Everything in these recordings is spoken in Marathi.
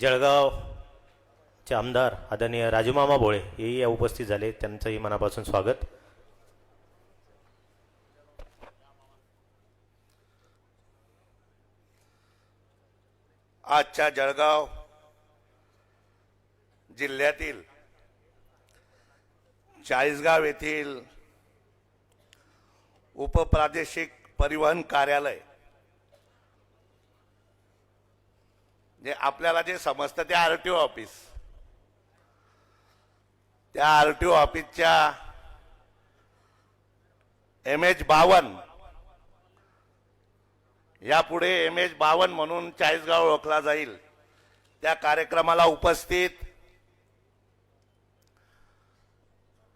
जळगावचे आमदार आदरणीय राजूमामा भोळे हेही या उपस्थित झाले. त्यांचंही मनापासून स्वागत. आजच्या जळगाव जिल्ह्यातील चाळीसगाव येथील उपप्रादेशिक परिवहन कार्यालय जे आपल्याला जे समजतं ते आर टी ओ ऑफिस. त्या आर टी ओ ऑफिसच्या एम एच बावन यापुढे एम एच बावन म्हणून चाळीसगाव ओळखला जाईल. त्या कार्यक्रमाला उपस्थित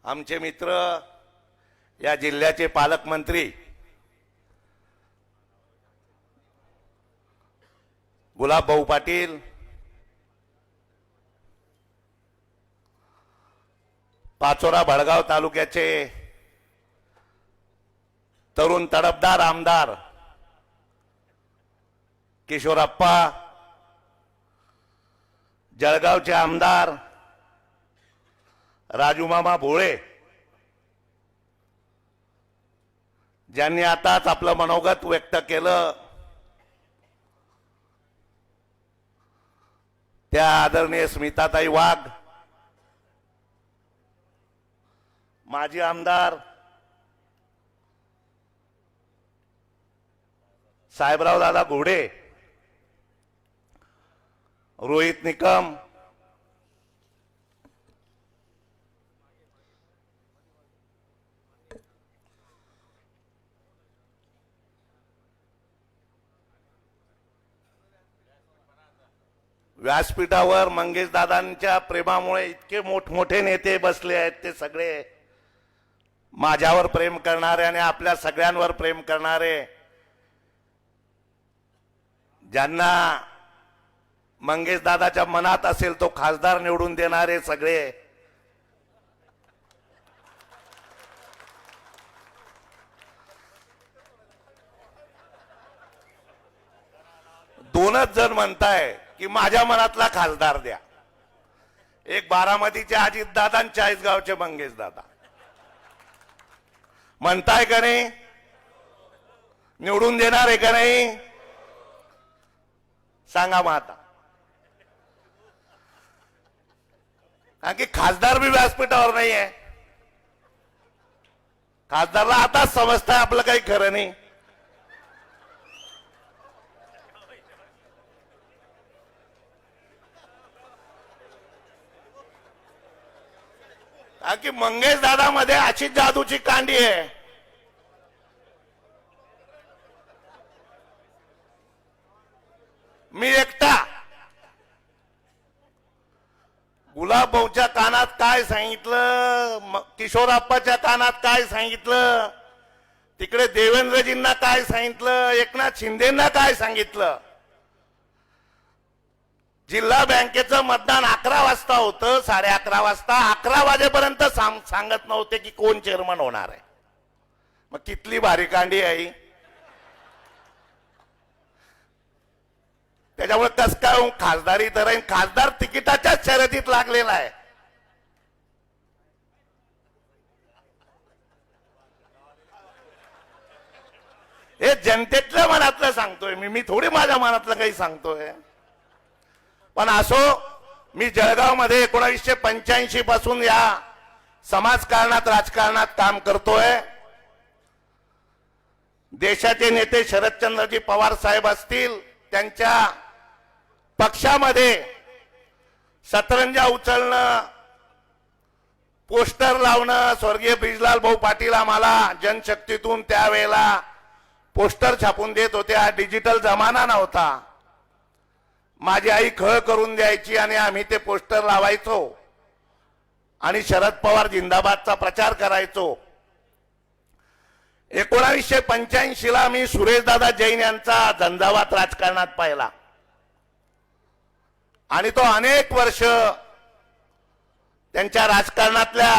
आमचे मित्र या जिल्ह्याचे पालकमंत्री गुलाबभाऊ पाटील. पाचोरा भडगाव तालुक्याचे तरुण तडफदार आमदार किशोरप्पा जळगावचे आमदार राजूमामा भोळे. ज्यांनी आताच आपलं मनोगत व्यक्त केलं त्या आदरणीय स्मिताताई वाघ माजी आमदार साहेबराव दादा घोडे रोहित निकम व्यासपीठावर मंगेश दादांच्या प्रेमामुळे इतके मोठमोठे नेते बसले आहेत ते सगळे माझ्यावर प्रेम करणारे आणि आपल्या सगळ्यांवर प्रेम करणारे. ज्यांना मंगेश दादाच्या मनात असेल तो खासदार निवडून देणारे सगळे. दोनच जण म्हणताय की माझ्या मनातला खासदार द्या. एक बारामतीचे अजित दादा आणि चाळीसगावचे मंगेश दादा. म्हणताय का नाही? निवडून देणार आहे का नाही? सांगा मग आता. कारण की खासदार बी व्यासपीठावर नाही आहे खासदारला आताच समजताय आपलं काही खरं नाही. की मंगेश दादामध्ये अशी जादूची कांडी आहे. मी एकटा. गुलाबभाऊच्या कानात काय सांगितलं? किशोराप्पाच्या कानात काय सांगितलं? तिकडे देवेंद्रजींना काय सांगितलं? एकनाथ शिंदेना काय सांगितलं? जिल्हा बँकेचं मतदान अकरा वाजता होतं साडे अकरा वाजता. अकरा वाजेपर्यंत सांग- सांगत नव्हते की कोण चेअरमन होणार आहे. मग कितली भारी कांडी आहे. त्याच्यामुळे कस काय खासदारी तर खासदार तिकिटाच्याच शर्यतीत लागलेला आहे. हे जनतेतल्या मनातलं सांगतोय मी. मी थोडी माझ्या मनातलं काही सांगतोय. पण असो मी जळगावमध्ये एकोणावीसशे पंच्याऐंशी पासून या समाजकारणात राजकारणात काम करतोय. देशाचे नेते शरदचंद्रजी पवार साहेब असतील त्यांच्या पक्षामध्ये सतरंजा उचलणं पोस्टर लावणं स्वर्गीय ब्रिजलाल भाऊ पाटील आम्हाला जनशक्तीतून त्यावेळेला पोस्टर छापून देत होते. हा डिजिटल जमाना नव्हता. माझी आई खळ करून द्यायची आणि आम्ही ते पोस्टर लावायचो. आणि शरद पवार जिंदाबादचा प्रचार करायचो. एकोणावीसशे पंच्याऐंशी ला मी सुरेशदादा जैन यांचा झंझावात राजकारणात पाहिला. आणि तो अनेक वर्ष त्यांच्या राजकारणातल्या